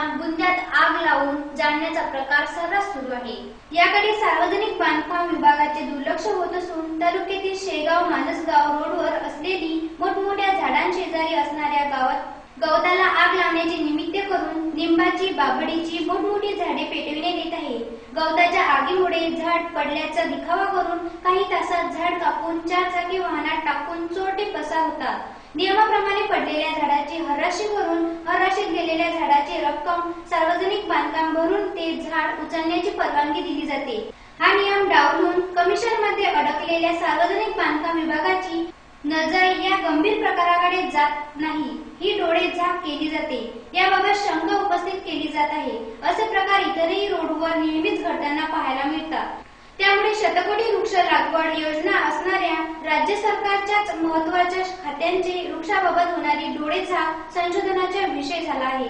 असताना बुंद्यात आग लावून उचलण्याचा प्रकार सर्रास सुरू आहे. याकडे सार्वजनिक बांधकाम विभागाचे दुर्लक्ष होत असून तालुक्यातील शेगाव मानसगाव रोडवर असलेली मोठमोठ्या झाडांशेजारी असणाऱ्या गावात गवताला आग लावण्याचे निमित्त करून लिंबाची बाभडीची मोठमोठी झाडे पेटविण्यात येत आहे. गवताच्या आगीमुळे झाड पडल्याचा दिखावा करून काही तासात झाड कापून चार चाकी वाहनात टाकून चोरटे पसार होतात. नियमाप्रमाणे पडलेल्या झाडाची सार्वजनिक बांधकाम भरून ते झाड उचलण्याची परवानगी दिली जाते. हा नियम डावलून कमिशनमध्ये अडकलेल्या सार्वजनिक बांधकाम विभागाची नजर या गंभीर प्रकाराकडे जात नाही. ही डोळे झाक केली जाते. याबाबत शंका उपस्थित केली जात आहे. असे प्रकार इतरही रोडवर नेहमीच घडताना पाहायला मिळतात. त्यामुळे शतकोटी वृक्ष लागवड योजना असणाऱ्या राज्य सरकारच्याच महत्त्वाच्या खात्यांचे वृक्षाबाबत होणारी डोळेझाक संशोधनाचा विषय झाला आहे.